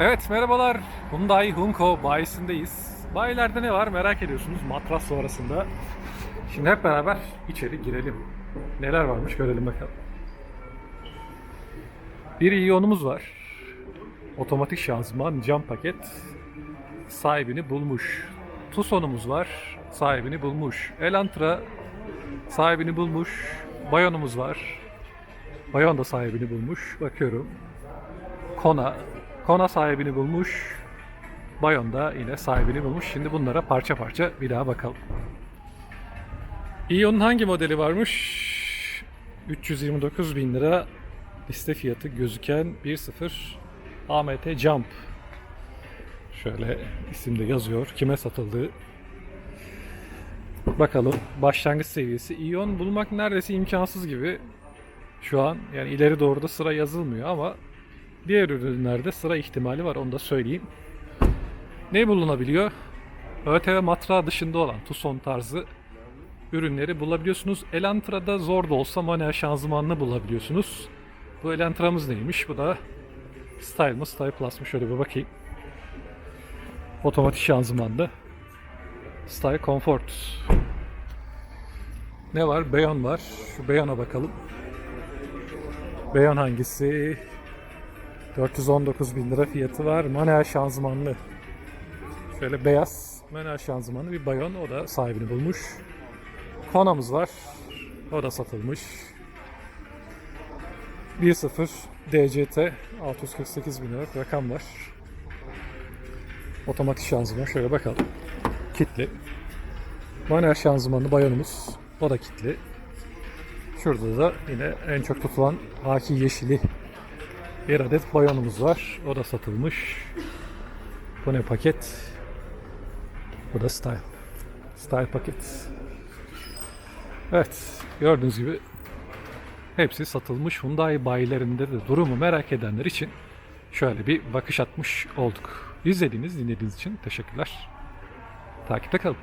Evet merhabalar. Hyundai Hunko bayisindeyiz. Bayilerde ne var merak ediyorsunuz matras sonrasında. Şimdi hep beraber içeri girelim. Neler varmış görelim bakalım. Bir iyonumuz var. Otomatik şanzıman, cam paket sahibini bulmuş. Tucson'umuz var. Sahibini bulmuş. Elantra sahibini bulmuş. Bayon'umuz var. Bayon da sahibini bulmuş. Bakıyorum. Kona. Kona sahibini bulmuş. Bayon da yine sahibini bulmuş. Şimdi bunlara parça parça bir daha bakalım. Ion'un hangi modeli varmış? 329 bin lira liste fiyatı gözüken 1.0 AMT Jump. Şöyle isimde yazıyor. Kime satıldığı. Bakalım başlangıç seviyesi. Ion bulmak neredeyse imkansız gibi. Şu an yani ileri doğru da sıra yazılmıyor ama diğer ürünlerde sıra ihtimali var onu da söyleyeyim. Ne bulunabiliyor? ÖTV matrağı dışında olan Tucson tarzı ürünleri bulabiliyorsunuz. Elantra'da zor da olsa manuel şanzımanını bulabiliyorsunuz. Bu Elantra'mız neymiş? Bu da Style mı? Style Plus mı? Şöyle bir bakayım. Otomatik şanzımanlı. Style Comfort. Ne var? Beyon var. Şu Beyon'a bakalım. Beyon hangisi? 419 bin lira fiyatı var. Manuel şanzımanlı. Şöyle beyaz manuel şanzımanlı bir Bayon. O da sahibini bulmuş. Kona'mız var. O da satılmış. 1.0 DCT 648 bin lira rakam var. Otomatik şanzıman. Şöyle bakalım. Kitli. Manuel şanzımanlı Bayon'umuz. O da kitli. Şurada da yine en çok tutulan haki yeşili bir adet bayonumuz var. O da satılmış. Bu ne paket? Bu da style. Style paket. Evet. Gördüğünüz gibi hepsi satılmış. Hyundai bayilerinde de durumu merak edenler için şöyle bir bakış atmış olduk. İzlediğiniz, dinlediğiniz için teşekkürler. Takipte kalın.